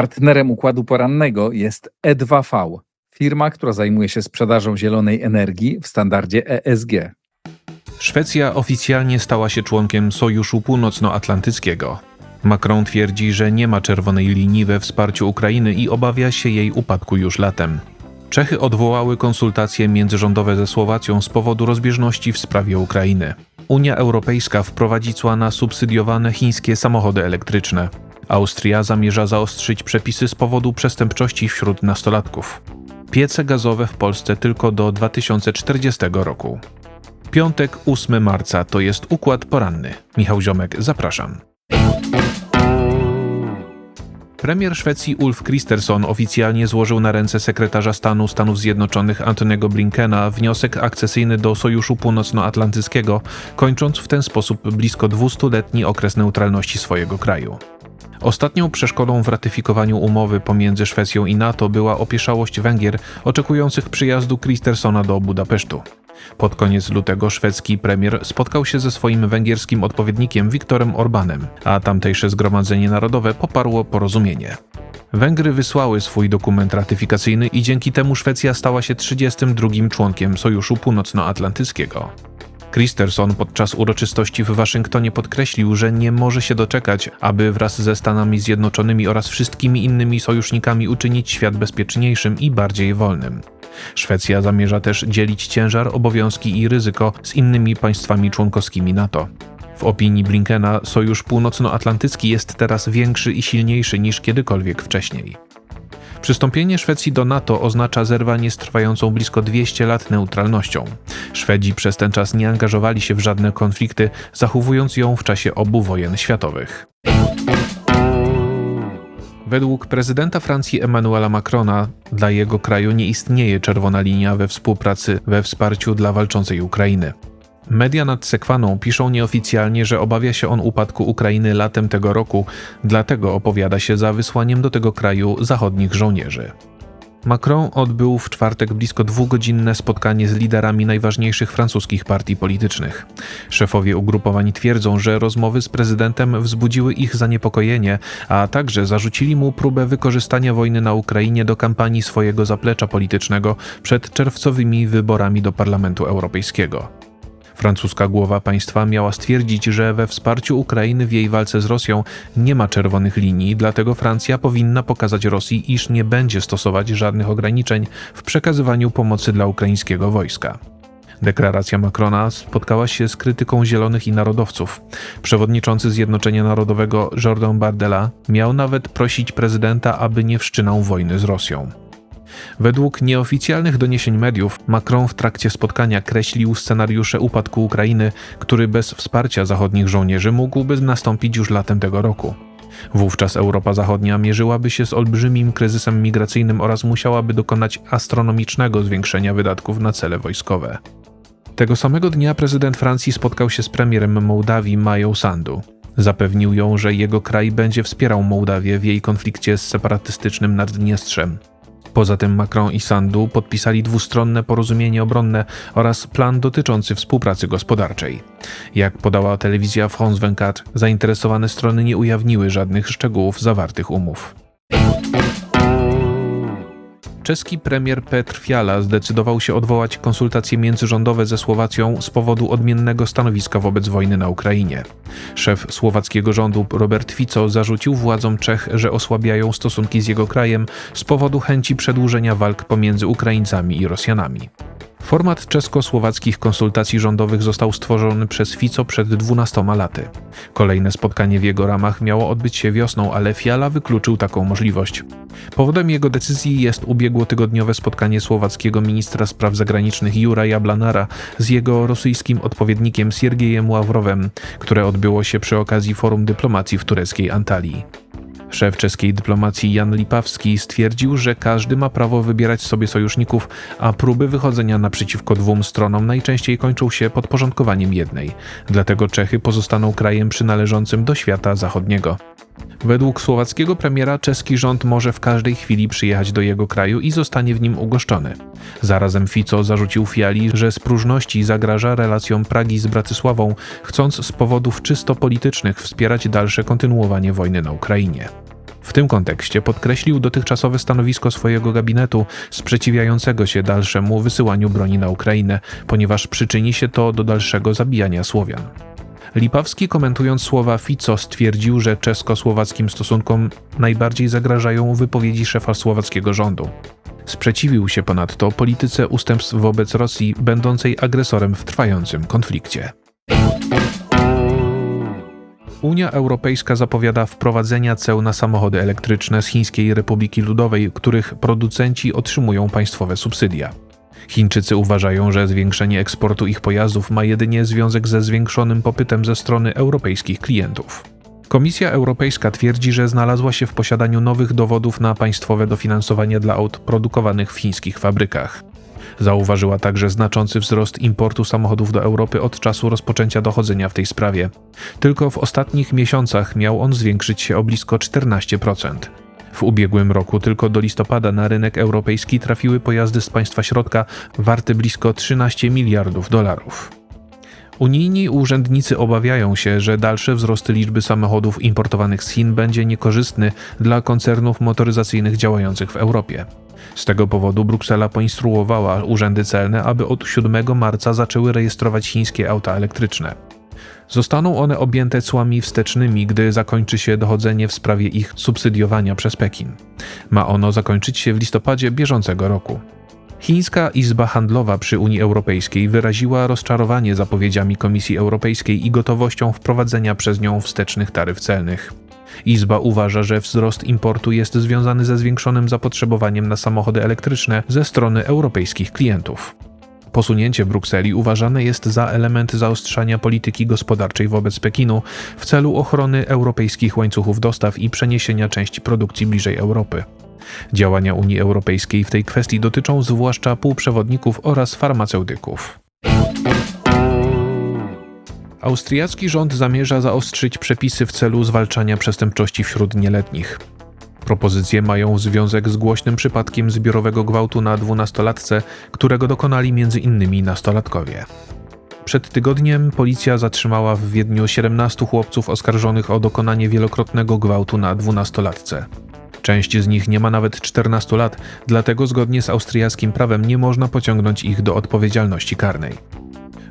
Partnerem układu porannego jest E2V, firma, która zajmuje się sprzedażą zielonej energii w standardzie ESG. Szwecja oficjalnie stała się członkiem Sojuszu Północnoatlantyckiego. Macron twierdzi, że nie ma czerwonej linii we wsparciu Ukrainy i obawia się jej upadku już latem. Czechy odwołały konsultacje międzyrządowe ze Słowacją z powodu rozbieżności w sprawie Ukrainy. Unia Europejska wprowadzi cła na subsydiowane chińskie samochody elektryczne. Austria zamierza zaostrzyć przepisy z powodu przestępczości wśród nastolatków. Piece gazowe w Polsce tylko do 2040 roku. Piątek 8 marca to jest układ poranny. Michał Ziomek, zapraszam. Premier Szwecji Ulf Kristersson oficjalnie złożył na ręce sekretarza stanu Stanów Zjednoczonych Antony'ego Blinkena wniosek akcesyjny do Sojuszu Północnoatlantyckiego, kończąc w ten sposób blisko 200-letni okres neutralności swojego kraju. Ostatnią przeszkodą w ratyfikowaniu umowy pomiędzy Szwecją i NATO była opieszałość Węgier oczekujących przyjazdu Kristersona do Budapesztu. Pod koniec lutego szwedzki premier spotkał się ze swoim węgierskim odpowiednikiem Viktorem Orbanem, a tamtejsze Zgromadzenie Narodowe poparło porozumienie. Węgry wysłały swój dokument ratyfikacyjny i dzięki temu Szwecja stała się 32 członkiem Sojuszu Północnoatlantyckiego. Kristersson podczas uroczystości w Waszyngtonie podkreślił, że nie może się doczekać, aby wraz ze Stanami Zjednoczonymi oraz wszystkimi innymi sojusznikami uczynić świat bezpieczniejszym i bardziej wolnym. Szwecja zamierza też dzielić ciężar, obowiązki i ryzyko z innymi państwami członkowskimi NATO. W opinii Blinkena Sojusz Północnoatlantycki jest teraz większy i silniejszy niż kiedykolwiek wcześniej. Przystąpienie Szwecji do NATO oznacza zerwanie z trwającą blisko 200 lat neutralnością. Szwedzi przez ten czas nie angażowali się w żadne konflikty, zachowując ją w czasie obu wojen światowych. Według prezydenta Francji Emmanuela Macrona dla jego kraju nie istnieje czerwona linia we współpracy we wsparciu dla walczącej Ukrainy. Media nad Sekwaną piszą nieoficjalnie, że obawia się on upadku Ukrainy latem tego roku, dlatego opowiada się za wysłaniem do tego kraju zachodnich żołnierzy. Macron odbył w czwartek blisko dwugodzinne spotkanie z liderami najważniejszych francuskich partii politycznych. Szefowie ugrupowań twierdzą, że rozmowy z prezydentem wzbudziły ich zaniepokojenie, a także zarzucili mu próbę wykorzystania wojny na Ukrainie do kampanii swojego zaplecza politycznego przed czerwcowymi wyborami do Parlamentu Europejskiego. Francuska głowa państwa miała stwierdzić, że we wsparciu Ukrainy w jej walce z Rosją nie ma czerwonych linii, dlatego Francja powinna pokazać Rosji, iż nie będzie stosować żadnych ograniczeń w przekazywaniu pomocy dla ukraińskiego wojska. Deklaracja Macrona spotkała się z krytyką zielonych i narodowców. Przewodniczący Zjednoczenia Narodowego Jordan Bardella miał nawet prosić prezydenta, aby nie wszczynał wojny z Rosją. Według nieoficjalnych doniesień mediów, Macron w trakcie spotkania kreślił scenariusze upadku Ukrainy, który bez wsparcia zachodnich żołnierzy mógłby nastąpić już latem tego roku. Wówczas Europa Zachodnia mierzyłaby się z olbrzymim kryzysem migracyjnym oraz musiałaby dokonać astronomicznego zwiększenia wydatków na cele wojskowe. Tego samego dnia prezydent Francji spotkał się z premierem Mołdawii Mają Sandu. Zapewnił ją, że jego kraj będzie wspierał Mołdawię w jej konflikcie z separatystycznym Naddniestrzem. Poza tym Macron i Sandu podpisali dwustronne porozumienie obronne oraz plan dotyczący współpracy gospodarczej. Jak podała telewizja France 24, zainteresowane strony nie ujawniły żadnych szczegółów zawartych umów. Czeski premier Petr Fiala zdecydował się odwołać konsultacje międzyrządowe ze Słowacją z powodu odmiennego stanowiska wobec wojny na Ukrainie. Szef słowackiego rządu Robert Fico zarzucił władzom Czech, że osłabiają stosunki z jego krajem z powodu chęci przedłużenia walk pomiędzy Ukraińcami i Rosjanami. Format czesko-słowackich konsultacji rządowych został stworzony przez Fico przed 12 laty. Kolejne spotkanie w jego ramach miało odbyć się wiosną, ale Fiala wykluczył taką możliwość. Powodem jego decyzji jest ubiegłotygodniowe spotkanie słowackiego ministra spraw zagranicznych Jura Jablanara z jego rosyjskim odpowiednikiem Siergiejem Ławrowem, które odbyło się przy okazji forum dyplomacji w tureckiej Antalii. Szef czeskiej dyplomacji Jan Lipawski stwierdził, że każdy ma prawo wybierać sobie sojuszników, a próby wychodzenia naprzeciwko dwóm stronom najczęściej kończą się podporządkowaniem jednej. Dlatego Czechy pozostaną krajem przynależącym do świata zachodniego. Według słowackiego premiera czeski rząd może w każdej chwili przyjechać do jego kraju i zostanie w nim ugoszczony. Zarazem Fico zarzucił Fiali, że z próżności zagraża relacjom Pragi z Bratysławą, chcąc z powodów czysto politycznych wspierać dalsze kontynuowanie wojny na Ukrainie. W tym kontekście podkreślił dotychczasowe stanowisko swojego gabinetu sprzeciwiającego się dalszemu wysyłaniu broni na Ukrainę, ponieważ przyczyni się to do dalszego zabijania Słowian. Lipawski komentując słowa Fico stwierdził, że czesko-słowackim stosunkom najbardziej zagrażają wypowiedzi szefa słowackiego rządu. Sprzeciwił się ponadto polityce ustępstw wobec Rosji, będącej agresorem w trwającym konflikcie. Unia Europejska zapowiada wprowadzenia ceł na samochody elektryczne z Chińskiej Republiki Ludowej, których producenci otrzymują państwowe subsydia. Chińczycy uważają, że zwiększenie eksportu ich pojazdów ma jedynie związek ze zwiększonym popytem ze strony europejskich klientów. Komisja Europejska twierdzi, że znalazła się w posiadaniu nowych dowodów na państwowe dofinansowanie dla aut produkowanych w chińskich fabrykach. Zauważyła także znaczący wzrost importu samochodów do Europy od czasu rozpoczęcia dochodzenia w tej sprawie. Tylko w ostatnich miesiącach miał on zwiększyć się o blisko 14%. W ubiegłym roku tylko do listopada na rynek europejski trafiły pojazdy z państwa środka warte blisko 13 miliardów dolarów. Unijni urzędnicy obawiają się, że dalszy wzrost liczby samochodów importowanych z Chin będzie niekorzystny dla koncernów motoryzacyjnych działających w Europie. Z tego powodu Bruksela poinstruowała urzędy celne, aby od 7 marca zaczęły rejestrować chińskie auta elektryczne. Zostaną one objęte cłami wstecznymi, gdy zakończy się dochodzenie w sprawie ich subsydiowania przez Pekin. Ma ono zakończyć się w listopadzie bieżącego roku. Chińska Izba Handlowa przy Unii Europejskiej wyraziła rozczarowanie zapowiedziami Komisji Europejskiej i gotowością wprowadzenia przez nią wstecznych taryf celnych. Izba uważa, że wzrost importu jest związany ze zwiększonym zapotrzebowaniem na samochody elektryczne ze strony europejskich klientów. Posunięcie Brukseli uważane jest za element zaostrzania polityki gospodarczej wobec Pekinu w celu ochrony europejskich łańcuchów dostaw i przeniesienia części produkcji bliżej Europy. Działania Unii Europejskiej w tej kwestii dotyczą zwłaszcza półprzewodników oraz farmaceutyków. Austriacki rząd zamierza zaostrzyć przepisy w celu zwalczania przestępczości wśród nieletnich. Propozycje mają związek z głośnym przypadkiem zbiorowego gwałtu na dwunastolatce, którego dokonali m.in. nastolatkowie. Przed tygodniem policja zatrzymała w Wiedniu 17 chłopców oskarżonych o dokonanie wielokrotnego gwałtu na dwunastolatce. Część z nich nie ma nawet 14 lat, dlatego zgodnie z austriackim prawem nie można pociągnąć ich do odpowiedzialności karnej.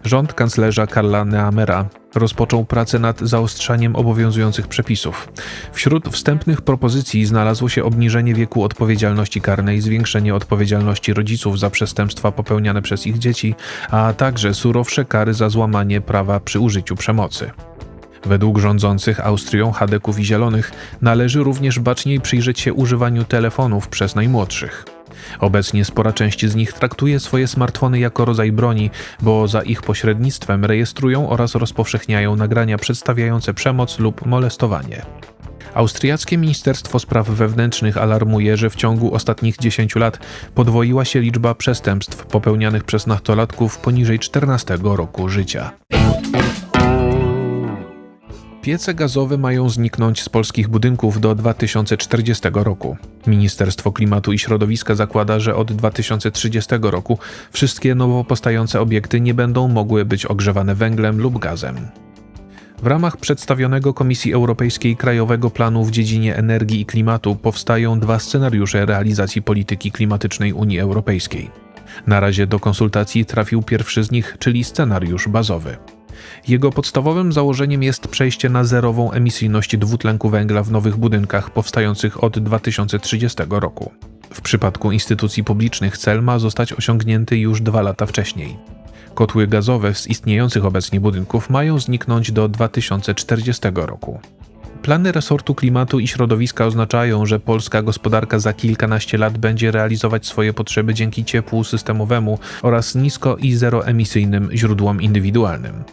Rząd kanclerza Karla Nehamera rozpoczął pracę nad zaostrzaniem obowiązujących przepisów. Wśród wstępnych propozycji znalazło się obniżenie wieku odpowiedzialności karnej, zwiększenie odpowiedzialności rodziców za przestępstwa popełniane przez ich dzieci, a także surowsze kary za złamanie prawa przy użyciu przemocy. Według rządzących Austrią Hadeków i Zielonych należy również baczniej przyjrzeć się używaniu telefonów przez najmłodszych. Obecnie spora część z nich traktuje swoje smartfony jako rodzaj broni, bo za ich pośrednictwem rejestrują oraz rozpowszechniają nagrania przedstawiające przemoc lub molestowanie. Austriackie Ministerstwo Spraw Wewnętrznych alarmuje, że w ciągu ostatnich 10 lat podwoiła się liczba przestępstw popełnianych przez nastolatków poniżej 14 roku życia. Piece gazowe mają zniknąć z polskich budynków do 2040 roku. Ministerstwo Klimatu i Środowiska zakłada, że od 2030 roku wszystkie nowo powstające obiekty nie będą mogły być ogrzewane węglem lub gazem. W ramach przedstawionego Komisji Europejskiej Krajowego Planu w dziedzinie energii i klimatu powstają dwa scenariusze realizacji polityki klimatycznej Unii Europejskiej. Na razie do konsultacji trafił pierwszy z nich, czyli scenariusz bazowy. Jego podstawowym założeniem jest przejście na zerową emisyjność dwutlenku węgla w nowych budynkach powstających od 2030 roku. W przypadku instytucji publicznych cel ma zostać osiągnięty już dwa lata wcześniej. Kotły gazowe z istniejących obecnie budynków mają zniknąć do 2040 roku. Plany resortu klimatu i środowiska oznaczają, że polska gospodarka za kilkanaście lat będzie realizować swoje potrzeby dzięki ciepłu systemowemu oraz nisko i zeroemisyjnym źródłom indywidualnym.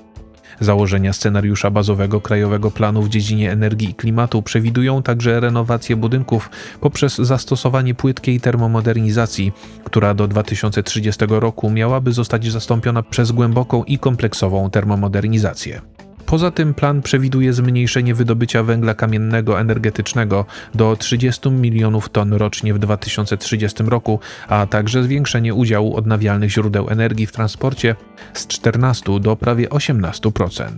Założenia scenariusza bazowego Krajowego Planu w dziedzinie energii i klimatu przewidują także renowację budynków poprzez zastosowanie płytkiej termomodernizacji, która do 2030 roku miałaby zostać zastąpiona przez głęboką i kompleksową termomodernizację. Poza tym plan przewiduje zmniejszenie wydobycia węgla kamiennego energetycznego do 30 milionów ton rocznie w 2030 roku, a także zwiększenie udziału odnawialnych źródeł energii w transporcie z 14 do prawie 18%.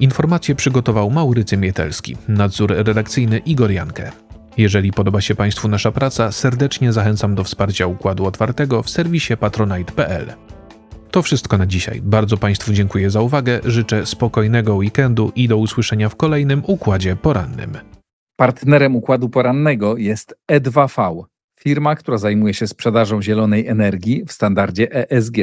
Informacje przygotował Maurycy Mietelski, nadzór redakcyjny Igor Jankę. Jeżeli podoba się Państwu nasza praca, serdecznie zachęcam do wsparcia Układu Otwartego w serwisie patronite.pl. To wszystko na dzisiaj. Bardzo Państwu dziękuję za uwagę, życzę spokojnego weekendu i do usłyszenia w kolejnym Układzie Porannym. Partnerem układu porannego jest E2V, firma, która zajmuje się sprzedażą zielonej energii w standardzie ESG.